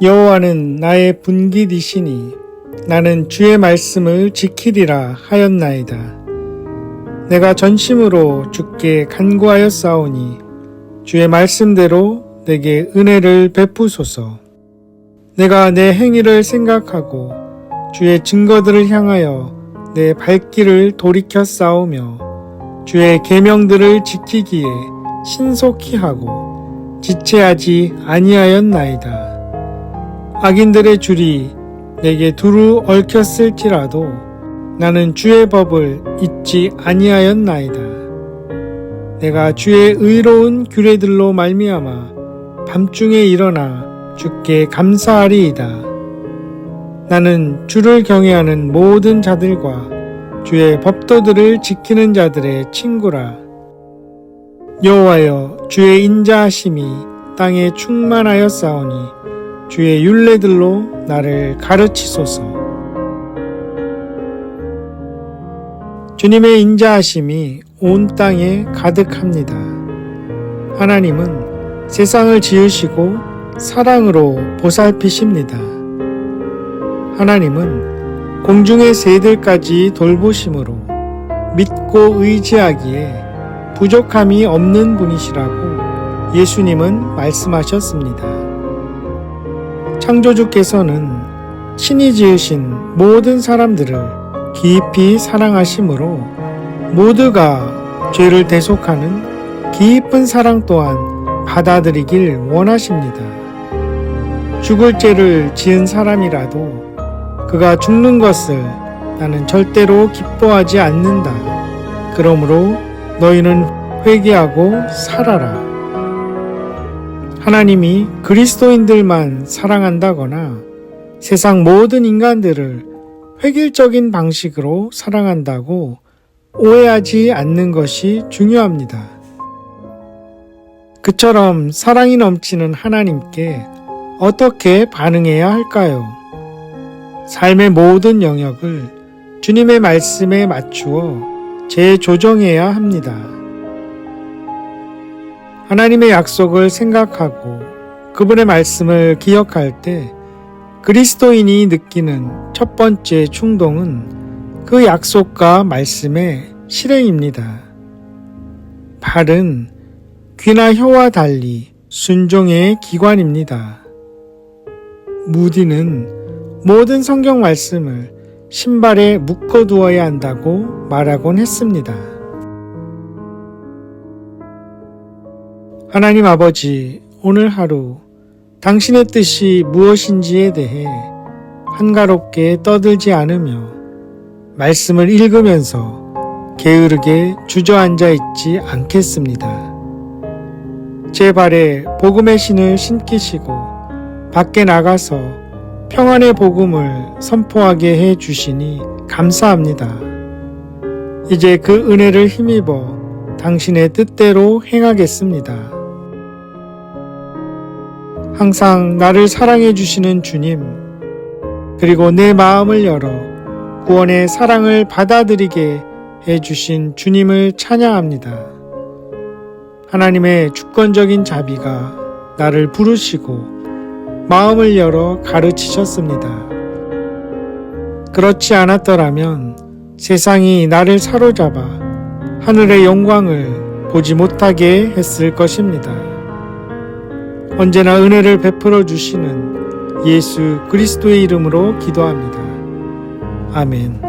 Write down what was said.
여호와는 나의 분깃이시니 나는 주의 말씀을 지키리라 하였나이다. 내가 전심으로 주께 간구하여 싸우니 주의 말씀대로 내게 은혜를 베푸소서. 내가 내 행위를 생각하고 주의 증거들을 향하여 내 발길을 돌이켜 싸우며 주의 계명들을 지키기에 신속히 하고 지체하지 아니하였나이다. 악인들의 줄이 내게 두루 얽혔을지라도 나는 주의 법을 잊지 아니하였나이다. 내가 주의 의로운 규례들로 말미암아 밤중에 일어나 주께 감사하리이다. 나는 주를 경외하는 모든 자들과 주의 법도들을 지키는 자들의 친구라. 여호와여 주의 인자하심이 땅에 충만하여 싸우니 주의 윤례들로 나를 가르치소서. 주님의 인자하심이 온 땅에 가득합니다. 하나님은 세상을 지으시고 사랑으로 보살피십니다. 하나님은 공중의 새들까지 돌보심으로 믿고 의지하기에 부족함이 없는 분이시라고 예수님은 말씀하셨습니다. 창조주께서는 친히 지으신 모든 사람들을 깊이 사랑하심으로 모두가 죄를 대속하는 깊은 사랑 또한 받아들이길 원하십니다. 죽을 죄를 지은 사람이라도 그가 죽는 것을 나는 절대로 기뻐하지 않는다. 그러므로 너희는 회개하고 살아라. 하나님이 그리스도인들만 사랑한다거나 세상 모든 인간들을 획일적인 방식으로 사랑한다고 오해하지 않는 것이 중요합니다. 그처럼 사랑이 넘치는 하나님께 어떻게 반응해야 할까요? 삶의 모든 영역을 주님의 말씀에 맞추어 재조정해야 합니다. 하나님의 약속을 생각하고 그분의 말씀을 기억할 때 그리스도인이 느끼는 첫 번째 충동은 그 약속과 말씀의 실행입니다. 발은 귀나 혀와 달리 순종의 기관입니다. 무디는 모든 성경 말씀을 신발에 묶어두어야 한다고 말하곤 했습니다. 하나님 아버지, 오늘 하루 당신의 뜻이 무엇인지에 대해 한가롭게 떠들지 않으며 말씀을 읽으면서 게으르게 주저앉아 있지 않겠습니다. 제 발에 복음의 신을 신기시고 밖에 나가서 평안의 복음을 선포하게 해 주시니 감사합니다. 이제 그 은혜를 힘입어 당신의 뜻대로 행하겠습니다. 항상 나를 사랑해 주시는 주님, 그리고 내 마음을 열어 구원의 사랑을 받아들이게 해 주신 주님을 찬양합니다. 하나님의 주권적인 자비가 나를 부르시고 마음을 열어 가르치셨습니다. 그렇지 않았더라면 세상이 나를 사로잡아 하늘의 영광을 보지 못하게 했을 것입니다. 언제나 은혜를 베풀어 주시는 예수 그리스도의 이름으로 기도합니다. 아멘.